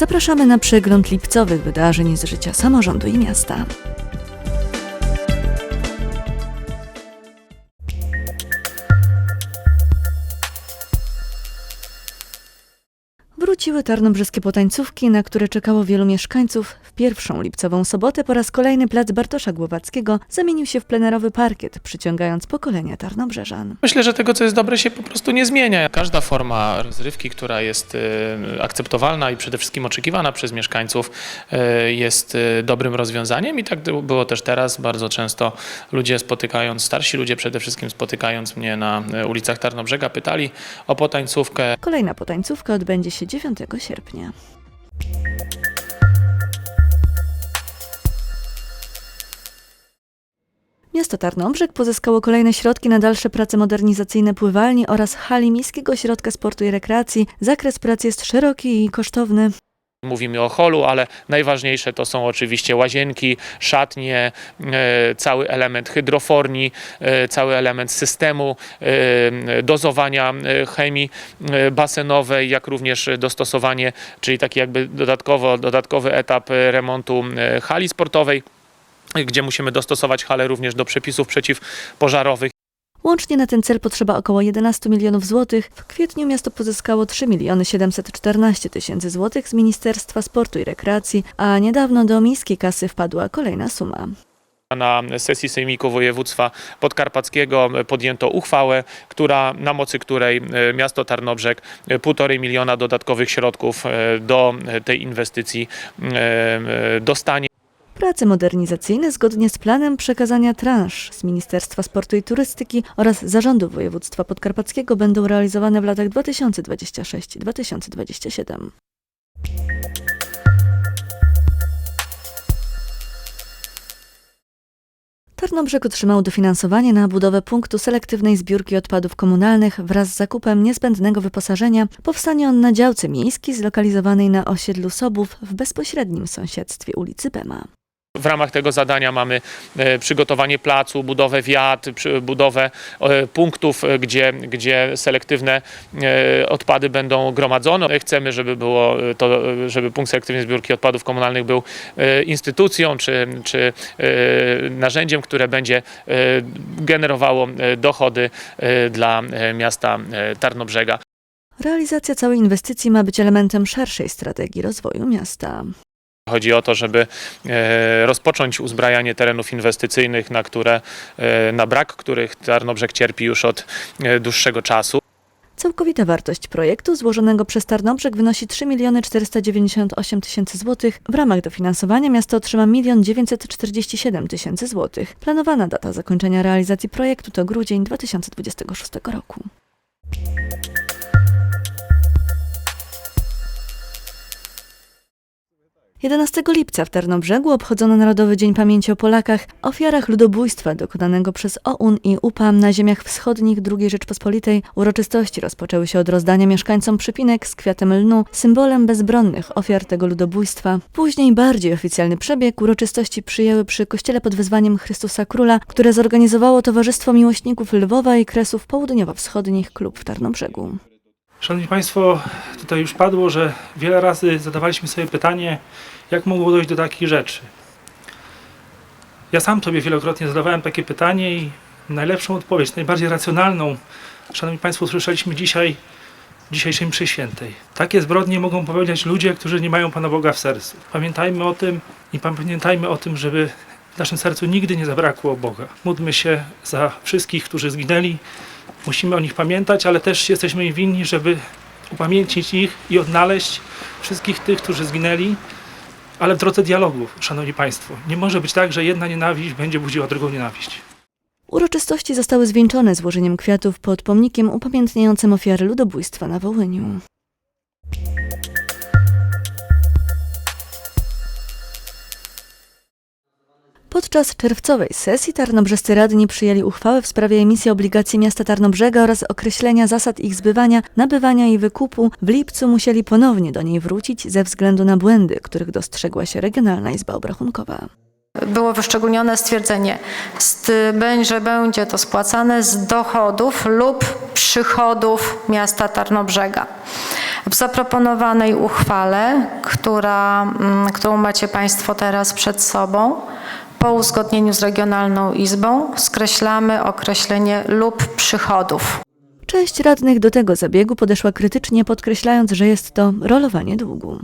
Zapraszamy na przegląd lipcowych wydarzeń z życia samorządu i miasta. Wróciły tarnobrzeskie potańcówki, na które czekało wielu mieszkańców. W pierwszą lipcową sobotę po raz kolejny plac Bartosza Głowackiego zamienił się w plenerowy parkiet, przyciągając pokolenia tarnobrzeżan. Myślę, że tego, co jest dobre, się po prostu nie zmienia. Każda forma rozrywki, która jest e, akceptowalna i przede wszystkim oczekiwana przez mieszkańców, e, jest e, dobrym rozwiązaniem i tak było też teraz. Bardzo często ludzie spotykając, starsi ludzie przede wszystkim spotykając mnie na ulicach Tarnobrzega, pytali o potańcówkę. Kolejna potańcówka odbędzie się 9 sierpnia. Miasto Tarnobrzeg pozyskało kolejne środki na dalsze prace modernizacyjne pływalni oraz hali Miejskiego Ośrodka Sportu i Rekreacji. Zakres prac jest szeroki i kosztowny. Mówimy o holu, ale najważniejsze to są oczywiście łazienki, szatnie, e, cały element hydroforni, e, cały element systemu e, dozowania chemii basenowej, jak również dostosowanie, czyli taki jakby dodatkowo, dodatkowy etap remontu hali sportowej gdzie musimy dostosować halę również do przepisów przeciwpożarowych. Łącznie na ten cel potrzeba około 11 milionów złotych. W kwietniu miasto pozyskało 3 miliony 714 tysięcy złotych z Ministerstwa Sportu i Rekreacji, a niedawno do miejskiej kasy wpadła kolejna suma. Na sesji Sejmiku Województwa Podkarpackiego podjęto uchwałę, która, na mocy której e, miasto Tarnobrzeg e, półtorej miliona dodatkowych środków e, do tej inwestycji e, e, dostanie. Prace modernizacyjne zgodnie z planem przekazania transz z Ministerstwa Sportu i Turystyki oraz Zarządu Województwa Podkarpackiego będą realizowane w latach 2026-2027. Tarnobrzeg otrzymał dofinansowanie na budowę punktu selektywnej zbiórki odpadów komunalnych wraz z zakupem niezbędnego wyposażenia. Powstanie on na działce miejskiej zlokalizowanej na osiedlu Sobów w bezpośrednim sąsiedztwie ulicy Bema. W ramach tego zadania mamy e, przygotowanie placu, budowę wiat, budowę e, punktów, e, gdzie, gdzie selektywne odpady będą gromadzone. Chcemy, żeby było to, żeby punkt selektywnej zbiórki odpadów komunalnych był instytucją czy, czy narzędziem, które będzie generowało dochody dla miasta Tarnobrzega. Realizacja całej inwestycji ma być elementem szerszej strategii rozwoju miasta. Chodzi o to, żeby e, rozpocząć uzbrajanie terenów inwestycyjnych, na, które, e, na brak których Tarnobrzeg cierpi już od e, dłuższego czasu. Całkowita wartość projektu złożonego przez Tarnobrzeg wynosi 3 miliony 498 tysięcy złotych. W ramach dofinansowania miasto otrzyma 1 947 tysięcy złotych. Planowana data zakończenia realizacji projektu to grudzień 2026 roku. Jedenastego lipca w Tarnobrzegu obchodzono Narodowy Dzień Pamięci o Polakach, ofiarach ludobójstwa dokonanego przez OUN i UPAM na ziemiach wschodnich II Rzeczpospolitej. Uroczystości rozpoczęły się od rozdania mieszkańcom przypinek z kwiatem lnu, symbolem bezbronnych ofiar tego ludobójstwa. Później bardziej oficjalny przebieg uroczystości przyjęły przy kościele pod wezwaniem Chrystusa Króla, które zorganizowało Towarzystwo Miłośników Lwowa i Kresów Południowo-Wschodnich Klub w Tarnobrzegu. Szanowni Państwo, tutaj już padło, że wiele razy zadawaliśmy sobie pytanie, jak mogło dojść do takich rzeczy. Ja sam sobie wielokrotnie zadawałem takie pytanie i najlepszą odpowiedź, najbardziej racjonalną, Szanowni Państwo, usłyszeliśmy dzisiaj w dzisiejszej mszy świętej. Takie zbrodnie mogą popełniać ludzie, którzy nie mają Pana Boga w sercu. Pamiętajmy o tym i pamiętajmy o tym, żeby w naszym sercu nigdy nie zabrakło Boga. Módlmy się za wszystkich, którzy zginęli, musimy o nich pamiętać, ale też jesteśmy im winni, żeby upamiętnić ich i odnaleźć wszystkich tych, którzy zginęli, ale w drodze dialogu, szanowni państwo. Nie może być tak, że jedna nienawiść będzie budziła drugą nienawiść. Uroczystości zostały zwieńczone złożeniem kwiatów pod pomnikiem upamiętniającym ofiary ludobójstwa na Wołyniu. Podczas czerwcowej sesji tarnobrzescy radni przyjęli uchwałę w sprawie emisji obligacji miasta Tarnobrzega oraz określenia zasad ich zbywania, nabywania i wykupu. W lipcu musieli ponownie do niej wrócić ze względu na błędy, których dostrzegła się Regionalna Izba Obrachunkowa. było wyszczególnione stwierdzenie, że będzie to spłacane z dochodów lub przychodów miasta Tarnobrzega. W zaproponowanej uchwale, która, mm, którą macie Państwo teraz przed sobą, po uzgodnieniu z Regionalną Izbą skreślamy określenie lub przychodów. Część radnych do tego zabiegu podeszła krytycznie, podkreślając, że jest to rolowanie długu.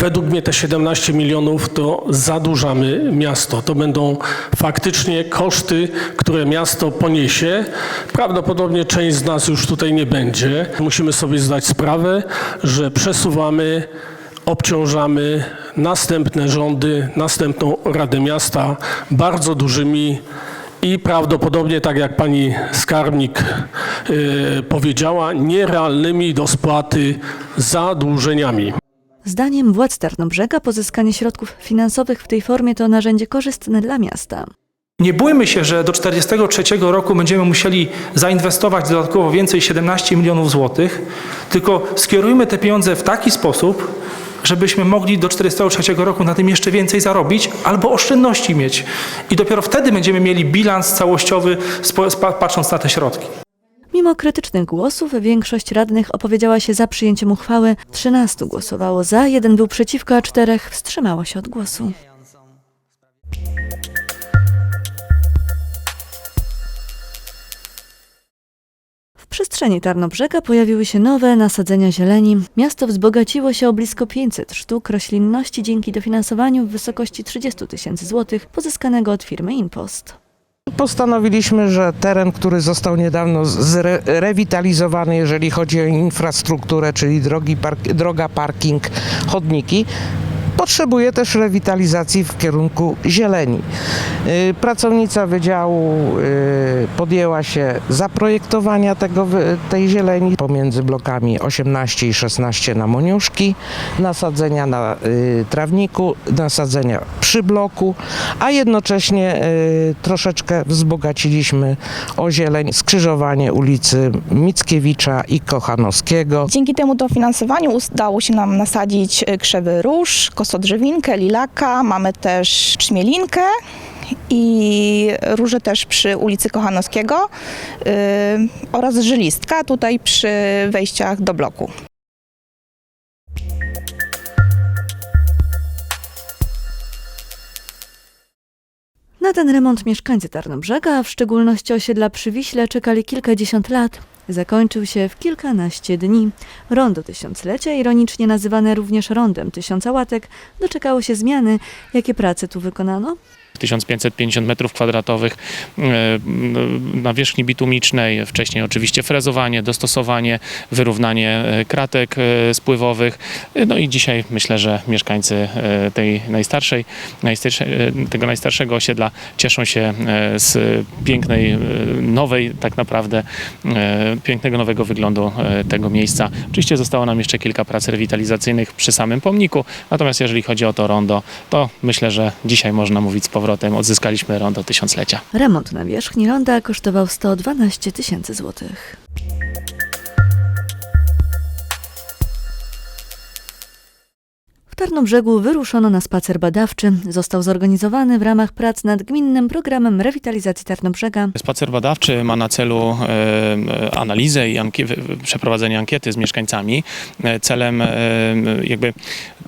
Według mnie te 17 milionów to zadłużamy miasto. To będą faktycznie koszty, które miasto poniesie. Prawdopodobnie część z nas już tutaj nie będzie. Musimy sobie zdać sprawę, że przesuwamy, obciążamy następne rządy, następną Radę Miasta bardzo dużymi i prawdopodobnie, tak jak pani skarbnik yy, powiedziała, nierealnymi do spłaty zadłużeniami. Zdaniem władz Tarnobrzega pozyskanie środków finansowych w tej formie to narzędzie korzystne dla miasta. Nie bójmy się, że do 1943 roku będziemy musieli zainwestować dodatkowo więcej 17 milionów złotych, tylko skierujmy te pieniądze w taki sposób, żebyśmy mogli do 1943 roku na tym jeszcze więcej zarobić albo oszczędności mieć. I dopiero wtedy będziemy mieli bilans całościowy, patrząc na te środki. Mimo krytycznych głosów, większość radnych opowiedziała się za przyjęciem uchwały. 13 głosowało za, jeden był przeciwko, a czterech wstrzymało się od głosu. Przestrzeni Tarnobrzega pojawiły się nowe nasadzenia zieleni. Miasto wzbogaciło się o blisko 500 sztuk roślinności dzięki dofinansowaniu w wysokości 30 tysięcy złotych pozyskanego od firmy Inpost. Postanowiliśmy, że teren, który został niedawno zre- rewitalizowany, jeżeli chodzi o infrastrukturę, czyli drogi, park, droga, parking, chodniki, potrzebuje też rewitalizacji w kierunku zieleni. Y, Pracownica wydziału y, podjęła się zaprojektowania tego, tej zieleni pomiędzy blokami 18 i 16 na Moniuszki, nasadzenia na y, trawniku, nasadzenia przy bloku, a jednocześnie troszeczkę wzbogaciliśmy o zieleń skrzyżowanie ulicy Mickiewicza i Kochanowskiego. Dzięki temu dofinansowaniu udało się nam nasadzić krzewy róż, kosodrzewinkę, lilaka, mamy też trzmielinkę i róże też przy ulicy Kochanowskiego yy, oraz żylistka tutaj przy wejściach do bloku. Na ten remont mieszkańcy Tarnobrzega, a w szczególności osiedla przy Wiśle, czekali kilkadziesiąt lat. Zakończył się w kilkanaście dni. Rondo Tysiąclecia, ironicznie nazywane również Rondem Tysiąca Łatek, doczekało się zmiany. Jakie prace tu wykonano? 1550 metrów kwadratowych e, nawierzchni bitumicznej, wcześniej oczywiście frezowanie, dostosowanie, wyrównanie e, kratek e, spływowych. No i dzisiaj myślę, że mieszkańcy tej najstarszej, najstarszej, tego najstarszego osiedla cieszą się z pięknej, nowej tak naprawdę, pięknego nowego wyglądu tego miejsca. Oczywiście zostało nam jeszcze kilka prac rewitalizacyjnych przy samym pomniku, natomiast jeżeli chodzi o to rondo, to myślę, że dzisiaj można mówić z powrotem, odzyskaliśmy rondo tysiąclecia. Remont nawierzchni ronda kosztował 112 tysięcy złotych. W Tarnobrzegu wyruszono na spacer badawczy. Został zorganizowany w ramach prac nad gminnym programem rewitalizacji Tarnobrzega. Spacer badawczy ma na celu e, analizę i wy- przeprowadzenie ankiety z mieszkańcami e, celem e, jakby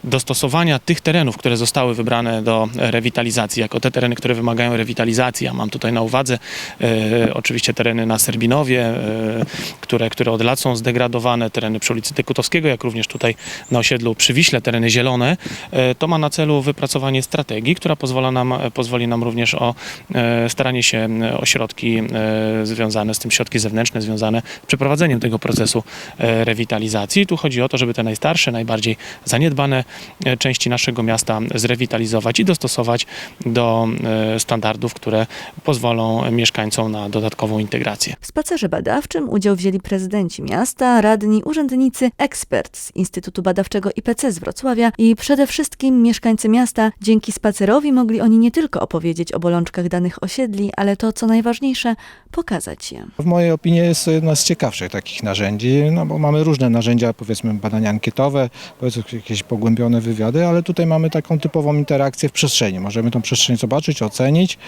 dostosowania tych terenów, które zostały wybrane do rewitalizacji, jako te tereny, które wymagają rewitalizacji. Ja mam tutaj na uwadze e, oczywiście tereny na Serbinowie, e, które, które od lat są zdegradowane, tereny przy ulicy Tykutowskiego, jak również tutaj na osiedlu przy Wiśle, tereny zielone. E, to ma na celu wypracowanie strategii, która pozwala nam, pozwoli nam również o e, staranie się e, o środki e, związane z tym, środki zewnętrzne związane z przeprowadzeniem tego procesu e, rewitalizacji. Tu chodzi o to, żeby te najstarsze, najbardziej zaniedbane e, części naszego miasta zrewitalizować i dostosować do e, standardów, które pozwolą mieszkańcom na dodatkową integrację. W spacerze badawczym udział wzięli prezydenci miasta, radni, urzędnicy, ekspert z Instytutu Badawczego IPC z Wrocławia i przede wszystkim mieszkańcy miasta. Dzięki spacerowi mogli oni nie tylko opowiedzieć o bolączkach danych osiedli, ale to, co najważniejsze, pokazać je. W mojej opinii jest to jedno z ciekawszych takich narzędzi, no bo mamy różne narzędzia, powiedzmy badania ankietowe, powiedzmy jakieś pogłębione wywiady, ale tutaj mamy taką typową interakcję w przestrzeni. Możemy tą przestrzeń zobaczyć, ocenić,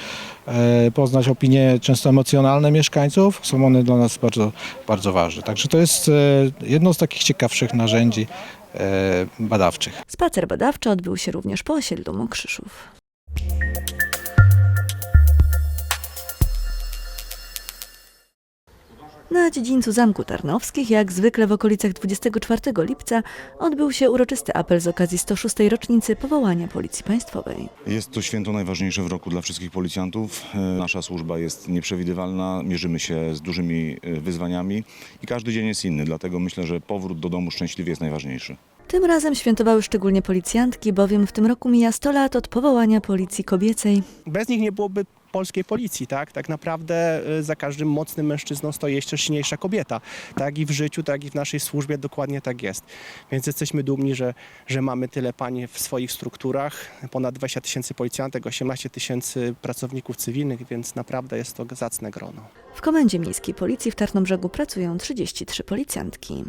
e, poznać opinie często emocjonalne mieszkańców. Są one dla nas bardzo, bardzo ważne. Także to jest e, jedno z takich ciekawszych narzędzi badawczych. Spacer badawczy odbył się również po osiedlu Mokrzyszów. Na dziedzińcu Zamku Tarnowskich, jak zwykle w okolicach 24 lipca, odbył się uroczysty apel z okazji 106. rocznicy powołania Policji Państwowej. Jest to święto najważniejsze w roku dla wszystkich policjantów. E, Nasza służba jest nieprzewidywalna, mierzymy się z dużymi e, wyzwaniami i każdy dzień jest inny, dlatego myślę, że powrót do domu szczęśliwie jest najważniejszy. Tym razem świętowały szczególnie policjantki, bowiem w tym roku mija 100 lat od powołania Policji Kobiecej. bez nich nie byłoby polskiej policji, tak? Tak naprawdę y, za każdym mocnym mężczyzną stoi jeszcze silniejsza kobieta. Tak i w życiu, tak i w naszej służbie dokładnie tak jest. Więc jesteśmy dumni, że, że mamy tyle pań w swoich strukturach. Ponad 20 tysięcy policjantek, 18 tysięcy pracowników cywilnych, więc naprawdę jest to zacne grono. W Komendzie Miejskiej Policji w Tarnobrzegu pracują 33 policjantki.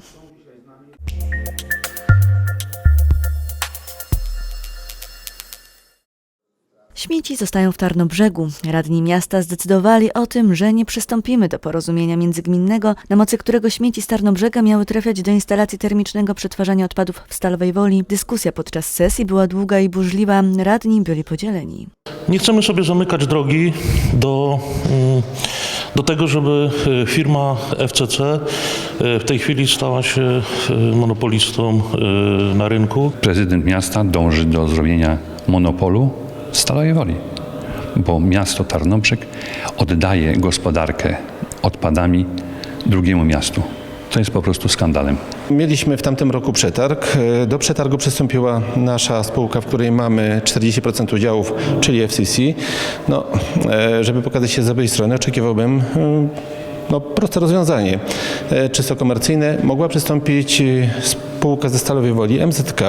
Śmieci zostają w Tarnobrzegu. Radni miasta zdecydowali o tym, że nie przystąpimy do porozumienia międzygminnego, na mocy którego śmieci z Tarnobrzega miały trafiać do instalacji termicznego przetwarzania odpadów w Stalowej Woli. Dyskusja podczas sesji była długa i burzliwa. Radni byli podzieleni. Nie chcemy sobie zamykać drogi do, mm, do tego, żeby e, firma FCC e, w tej chwili stała się e, monopolistą na rynku. Prezydent miasta dąży do zrobienia monopolu Stalowej Woli, bo miasto Tarnobrzeg oddaje gospodarkę odpadami drugiemu miastu. To jest po prostu skandalem. Mieliśmy w tamtym roku przetarg. Do przetargu przystąpiła nasza spółka, w której mamy 40% udziałów, czyli FCC. No, e, żeby pokazać się z dobrej strony, oczekiwałbym e, no, proste rozwiązanie. E, Czysto komercyjne. Mogła przystąpić spółka ze Stalowej Woli, MZK,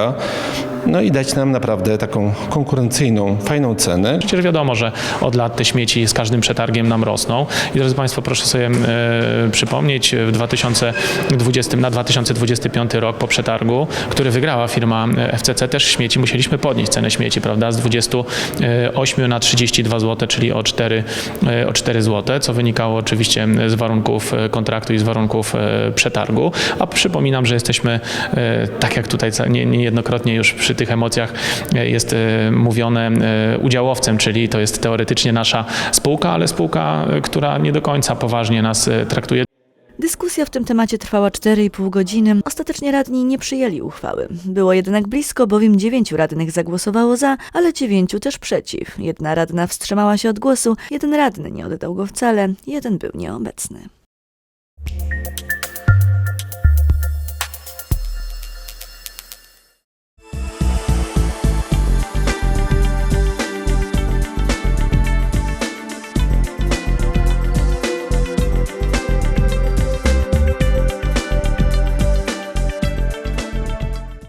no i dać nam naprawdę taką konkurencyjną, fajną cenę. Przecież wiadomo, że od lat te śmieci z każdym przetargiem nam rosną. I drodzy Państwo, proszę sobie e, przypomnieć, w 2020 na 2025 rok po przetargu, który wygrała firma e, FCC, też śmieci musieliśmy podnieść cenę śmieci, prawda, z 28 na 32 zł, czyli o 4, e, o 4 zł, co wynikało oczywiście z warunków e, kontraktu i z warunków e, przetargu. A przypominam, że jesteśmy, e, tak jak tutaj niejednokrotnie już przy tych emocjach e, jest e, mówione, e, udziałowcem, czyli to jest teoretycznie nasza spółka, ale spółka, e, która nie do końca poważnie nas e, traktuje. Dyskusja w tym temacie trwała 4,5 godziny. Ostatecznie radni nie przyjęli uchwały. Było jednak blisko, bowiem dziewięciu radnych zagłosowało za, ale dziewięciu też przeciw. Jedna radna wstrzymała się od głosu, jeden radny nie oddał go wcale, jeden był nieobecny.